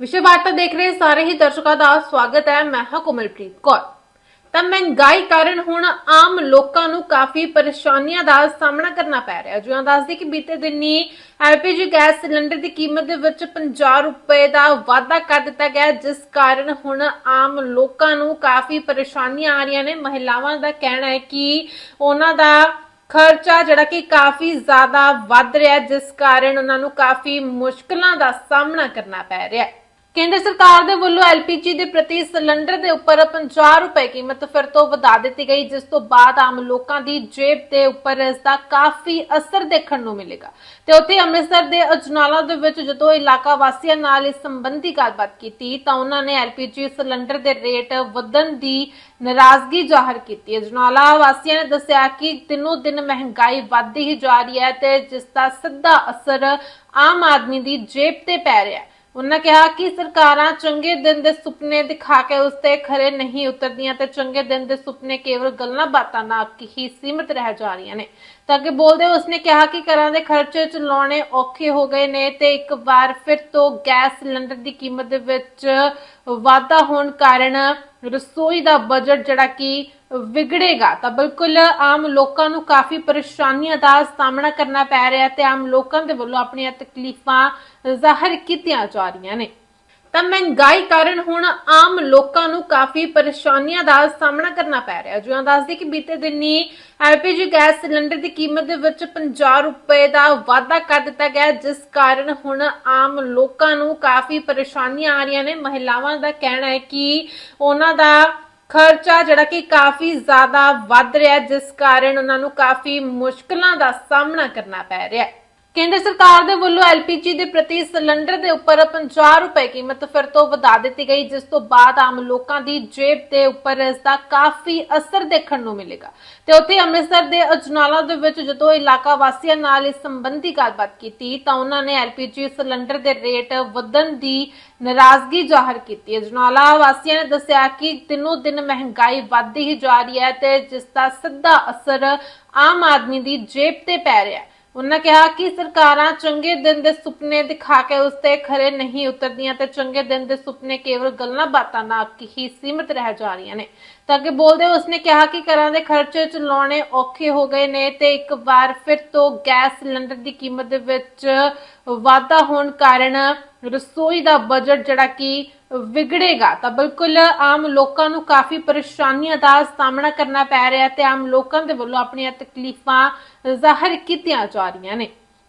ਵਿਸ਼ੇ ਵਾਰਤਾ ਦੇਖ ਰਹੇ ਸਾਰੇ ਹੀ ਦਰਸ਼ਕਾਂ ਦਾ ਸਵਾਗਤ ਹੈ। ਮੈਂ ਹਾਂ ਕੋਮਲਪ੍ਰੀਤ ਕੌਰ। ਤਾਂ ਮਹਿੰਗਾਈ ਕਾਰਨ ਹੁਣ ਆਮ ਲੋਕਾਂ ਨੂੰ ਕਾਫੀ ਪਰੇਸ਼ਾਨੀਆਂ ਦਾ ਸਾਹਮਣਾ ਕਰਨਾ ਪੈ ਰਿਹਾ। ਜਿਵੇਂ ਦੱਸਦੀ ਕਿ ਬੀਤੇ ਦਿਨੀ ਐਲਪੀਜੀ ਗੈਸ ਸਿਲੰਡਰ ਦੀ ਕੀਮਤ ਦੇ ਵਿੱਚ 50 ਰੁਪਏ ਦਾ ਵਾਧਾ ਕਰ ਦਿੱਤਾ ਗਿਆ। ਜਿਸ ਕਾਰਨ ਹੁਣ ਆਮ ਲੋਕਾਂ ਨੂੰ ਕਾਫੀ ਪਰੇਸ਼ਾਨੀਆਂ ਆ ਰਹੀਆਂ ਨੇ। ਮਹਿਲਾਵਾਂ ਦਾ ਕਹਿਣਾ ਹੈ ਕਿ ਉਹਨਾਂ ਦਾ ਖਰਚਾ ਜਿਹੜਾ ਕਿ ਕਾਫੀ ਜ਼ਿਆਦਾ ਵੱਧ ਰਿਹਾ ਜਿਸ ਕਾਰਨ ਉਹਨਾਂ ਨੂੰ ਕਾਫੀ ਮੁਸ਼ਕਲਾਂ ਦਾ ਸਾਹਮਣਾ ਕਰਨਾ ਪੈ ਰਿਹਾ ਹੈ। ਕੇਂਦਰ ਸਰਕਾਰ ਦੇ ਵੱਲੋਂ ਐਲਪੀਜੀ ਦੇ ਪ੍ਰਤੀ ਸਿਲੰਡਰ ਦੇ ਉੱਪਰ 50 ਰੁਪਏ ਕੀਮਤ ਫਿਰ ਤੋਂ ਵਧਾ ਦਿੱਤੀ ਗਈ, ਜਿਸ ਤੋਂ ਬਾਅਦ ਆਮ ਲੋਕਾਂ ਦੀ ਜੇਬ ਦੇ ਉੱਪਰ ਇਸ ਦਾ ਕਾਫੀ ਅਸਰ ਦੇਖਣ ਨੂੰ ਮਿਲੇਗਾ। ਤੇ ਉੱਥੇ ਅੰਮ੍ਰਿਤਸਰ ਦੇ ਅਜਨਾਲਾ ਦੇ ਵਿੱਚ ਜਦੋਂ ਇਲਾਕਾ ਵਾਸੀਆਂ ਨਾਲ ਇਸ ਸੰਬੰਧੀ ਗੱਲਬਾਤ ਕੀਤੀ, ਤਾਂ ਉਹਨਾਂ ਨੇ ਐਲਪੀਜੀ ਸਿਲੰਡਰ ਦੇ ਰੇਟ ਵਧਣ ਦੀ ਨਾਰਾਜ਼ਗੀ ਜ਼ਾਹਰ ਕੀਤੀ। ਅਜਨਾਲਾ ਵਾਸੀਆਂ ਨੇ ਦੱਸਿਆ ਕਿ ਦਿਨੋ ਦਿਨ ਮਹਿੰਗਾਈ ਵੱਧਦੀ ਹੀ ਜਾ ਰਹੀ ਹੈ ਤੇ ਜਿਸ ਦਾ ਸਿੱਧਾ ਅਸਰ ਆਮ ਆਦਮੀ ਦੀ ਜੇਬ ਤੇ ਪੈ ਰਿਹਾ ਹੈ। ਉਹਨਾਂ ਕਿਹਾ ਕਿ ਸਰਕਾਰਾਂ ਚੰਗੇ ਦਿਨ ਦੇ ਸੁਪਨੇ ਦਿਖਾ ਕੇ ਉਸ ਤੇ ਖਰੇ ਨਹੀਂ ਉਤਰਦੀਆਂ ਤੇ ਚੰਗੇ ਦਿਨ ਦੇ ਸੁਪਨੇ ਕੇਵਲ ਗੱਲਾਂ ਬਾਤਾਂ ਨਾਲ ਹੀ ਸੀਮਿਤ ਰਹਿ ਜਾ ਰਹੀਆਂ ਨੇ। ਤਾਂ ਕਿ ਬੋਲਦੇ ਉਸਨੇ ਕਿਹਾ ਕਿ ਘਰਾਂ ਦੇ ਖਰਚੇ ਚਲਾਉਣੇ ਔਖੇ ਹੋ ਗਏ ਨੇ ਤੇ ਇੱਕ ਵਾਰ ਫਿਰ ਤੋਂ ਗੈਸ ਸਿਲੰਡਰ ਦੀ ਕੀਮਤ ਦੇ ਵਿੱਚ ਵਾਧਾ ਹੋਣ ਕਾਰਨ ਰਸੋਈ ਦਾ ਬਜਟ ਜਿਹੜਾ ਕਿ ਵਿਗੜੇਗਾ, ਤਾਂ ਬਿਲਕੁਲ ਆਮ ਲੋਕਾਂ ਨੂੰ ਕਾਫੀ ਪਰੇਸ਼ਾਨੀਆਂ ਦਾ ਸਾਹਮਣਾ ਕਰਨਾ ਪੈ ਰਿਹਾ ਹੈ ਤੇ ਆਮ ਲੋਕਾਂ ਦੇ ਵੱਲੋਂ ਆਪਣੀਆਂ ਤਕਲੀਫਾਂ ਜ਼ਾਹਰ ਕੀਤੀਆਂ ਜਾ ਰਹੀਆਂ ਨੇ। ਤਾਂ ਮਹਿੰਗਾਈ ਕਾਰਨ ਹੁਣ ਆਮ ਲੋਕਾਂ ਨੂੰ ਕਾਫੀ ਪਰੇਸ਼ਾਨੀਆਂ ਦਾ ਸਾਹਮਣਾ ਕਰਨਾ ਪੈ ਰਿਹਾ। ਹੈ ਜਿਵੇਂ ਦੱਸਦੀ ਕਿ ਬੀਤੇ ਦਿਨੀ ਐਲਪੀਜੀ ਗੈਸ ਸਿਲੰਡਰ ਦੀ ਕੀਮਤ ਦੇ ਵਿੱਚ 50 ਰੁਪਏ ਦਾ ਵਾਧਾ ਕਰ ਦਿੱਤਾ ਗਿਆ, ਜਿਸ ਕਾਰਨ ਹੁਣ ਆਮ ਲੋਕਾਂ ਨੂੰ ਕਾਫੀ ਪਰੇਸ਼ਾਨੀਆਂ ਆ ਰਹੀਆਂ ਨੇ। ਮਹਿਲਾਵਾਂ ਦਾ ਕਹਿਣਾ ਹੈ ਕਿ ਉਹਨਾਂ ਦਾ ਖਰਚਾ ਜਿਹੜਾ ਕਿ ਕਾਫੀ ਜ਼ਿਆਦਾ ਵੱਧ ਰਿਹਾ, ਜਿਸ ਕਾਰਨ ਉਹਨਾਂ ਨੂੰ ਕਾਫੀ ਮੁਸ਼ਕਲਾਂ ਦਾ ਸਾਹਮਣਾ ਕਰਨਾ ਪੈ ਰਿਹਾ ਹੈ। ਕੇਂਦਰ ਸਰਕਾਰ ਦੇ ਵੱਲੋਂ ਐਲਪੀਜੀ ਦੇ ਪ੍ਰਤੀ ਸਿਲੰਡਰ ਦੇ ਉੱਪਰ 50 ਰੁਪਏ ਕੀਮਤ ਫਿਰ ਤੋਂ ਵਧਾ ਦਿੱਤੀ ਗਈ, ਜਿਸ ਤੋਂ ਬਾਅਦ ਆਮ ਲੋਕਾਂ ਦੀ ਜੇਬ ਦੇ ਉੱਪਰ ਇਸ ਦਾ ਕਾਫੀ ਅਸਰ ਦੇਖਣ ਨੂੰ ਮਿਲੇਗਾ। ਤੇ ਉੱਥੇ ਅੰਮ੍ਰਿਤਸਰ ਦੇ ਅਜਨਾਲਾ ਦੇ ਵਿੱਚ ਜਦੋਂ ਇਲਾਕਾ ਵਾਸੀਆਂ ਨਾਲ ਇਸ ਸੰਬੰਧੀ ਗੱਲਬਾਤ ਕੀਤੀ, ਤਾਂ ਉਹਨਾਂ ਨੇ ਐਲਪੀਜੀ ਸਿਲੰਡਰ ਦੇ ਰੇਟ ਵਧਣ ਦੀ ਨਾਰਾਜ਼ਗੀ ਜ਼ਾਹਰ ਕੀਤੀ। ਅਜਨਾਲਾ ਵਾਸੀਆਂ ਨੇ ਦੱਸਿਆ ਕਿ ਦਿਨੋ ਦਿਨ ਮਹਿੰਗਾਈ ਵੱਧਦੀ ਹੀ ਜਾ ਰਹੀ ਹੈ ਤੇ ਜਿਸ ਦਾ ਸਿੱਧਾ ਅਸਰ ਆਮ ਆਦਮੀ ਦੀ ਜੇਬ ਤੇ ਪੈ ਰਿਹਾ ਹੈ। ਉਹਨਾਂ ਕਿਹਾ ਕਿ ਸਰਕਾਰਾਂ ਚੰਗੇ ਦਿਨ ਦੇ ਸੁਪਨੇ ਦਿਖਾ ਕੇ ਉਸ ਤੇ ਖਰੇ ਨਹੀਂ ਉਤਰਦੀਆਂ ਤੇ ਚੰਗੇ ਦਿਨ ਦੇ ਸੁਪਨੇ ਕੇਵਲ ਗੱਲਾਂ ਬਾਤਾਂ ਨਾਲ ਹੀ ਸੀਮਿਤ ਰਹਿ ਜਾ ਰਹੀਆਂ ਨੇ। ਤਾਂ ਅੱਗੇ ਬੋਲਦੇ ਉਸਨੇ ਕਿਹਾ ਕਿ ਘਰਾਂ ਦੇ ਖਰਚੇ ਚਲਾਉਣੇ ਔਖੇ ਹੋ ਗਏ ਨੇ ਤੇ ਇੱਕ ਵਾਰ ਫਿਰ ਤੋਂ ਗੈਸ ਸਿਲੰਡਰ ਦੀ ਕੀਮਤ ਦੇ ਵਿੱਚ ਵਾਧਾ ਹੋਣ ਕਾਰਨ ਰਸੋਈ ਦਾ ਬਜਟ ਜਿਹੜਾ ਕਿ ਵਿਗੜੇਗਾ, ਤਾਂ ਬਿਲਕੁਲ ਆਮ ਲੋਕਾਂ ਨੂੰ ਕਾਫੀ ਪਰੇਸ਼ਾਨੀਆਂ ਦਾ ਸਾਹਮਣਾ ਕਰਨਾ ਪੈ ਰਿਹਾ ਹੈ ਤੇ ਆਮ ਲੋਕਾਂ ਦੇ ਵੱਲੋਂ ਆਪਣੀਆਂ ਤਕਲੀਫਾਂ ਜ਼ਾਹਰ ਕੀਤੀਆਂ ਜਾ ਰਹੀਆਂ ਨੇ।